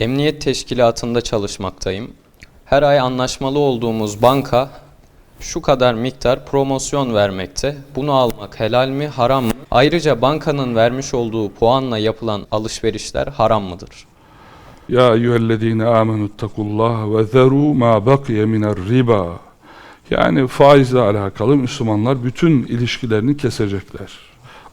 Emniyet teşkilatında çalışmaktayım. Her ay anlaşmalı olduğumuz banka şu kadar miktar promosyon vermekte. Bunu almak helal mi, haram mı? Ayrıca bankanın vermiş olduğu puanla yapılan alışverişler haram mıdır? Ya eyyühellezine amenu ittakullah ve zeru ma bakiye miner riba. Yani faizle alakalı Müslümanlar bütün ilişkilerini kesecekler.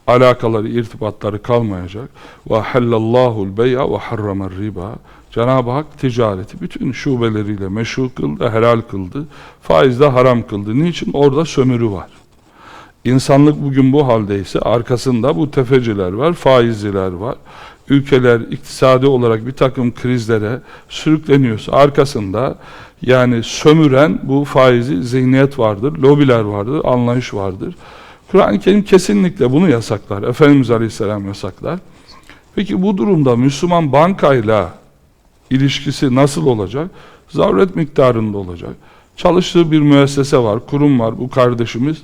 Alakaları, irtibatları kalmayacak. Ve hallallahul bey'a ve harramer riba. Cenab-ı Hak ticareti bütün şubeleriyle meşru kıldı, helal kıldı. Faizde haram kıldı. Niçin? Orada sömürü var. İnsanlık bugün bu haldeyse arkasında bu tefeciler var, faizciler var. Ülkeler iktisadi olarak bir takım krizlere sürükleniyorsa arkasında yani sömüren bu faizi zihniyet vardır, lobiler vardır, anlayış vardır. Kur'an-ı Kerim kesinlikle bunu yasaklar. Efendimiz Aleyhisselam yasaklar. Peki bu durumda Müslüman bankayla ilişkisi nasıl olacak? Zaruret miktarında olacak. Çalıştığı bir müessese var, kurum var bu kardeşimiz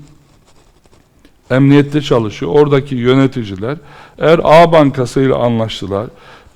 emniyette çalışıyor. Oradaki yöneticiler eğer A Bankası ile anlaştılar,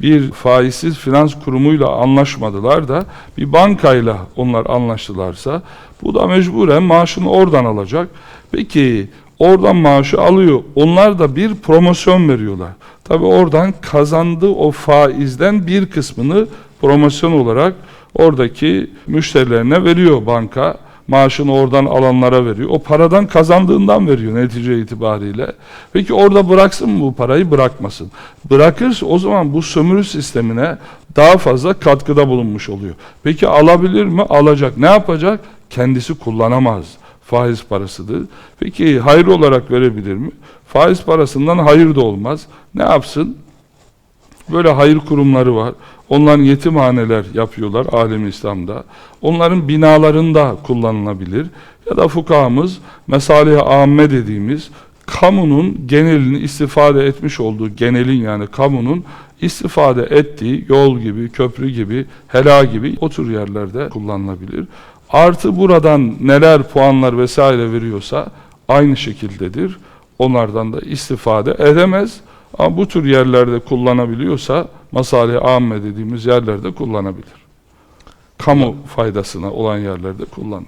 bir faizsiz finans kurumuyla anlaşmadılar da bir bankayla onlar anlaştılarsa bu da mecburen maaşını oradan alacak. Peki oradan maaşı alıyor. Onlar da bir promosyon veriyorlar. Tabi oradan kazandığı o faizden bir kısmını promosyon olarak oradaki müşterilerine veriyor banka maaşını oradan alanlara veriyor. O paradan kazandığından veriyor netice itibariyle. Peki orada bıraksın mı bu parayı? Bırakmasın. Bırakırsa o zaman bu sömürü sistemine daha fazla katkıda bulunmuş oluyor. Peki alabilir mi? Alacak. Ne yapacak? Kendisi kullanamaz. Faiz parasıdır. Peki hayır olarak verebilir mi? Faiz parasından hayır da olmaz. Ne yapsın? Böyle hayır kurumları var. Onların yetimhaneler yapıyorlar alem İslam'da. Onların binalarında kullanılabilir. Ya da fukahamız mesalih-i amme dediğimiz kamunun genelini istifade etmiş olduğu genelin yani kamunun istifade ettiği yol gibi, köprü gibi, hela gibi o tür yerlerde kullanılabilir. Artı buradan neler puanlar vesaire veriyorsa aynı şekildedir. Onlardan da istifade edemez. Ama bu tür yerlerde kullanabiliyorsa masalih amme dediğimiz yerlerde kullanabilir. Kamu faydasına olan yerlerde kullanır.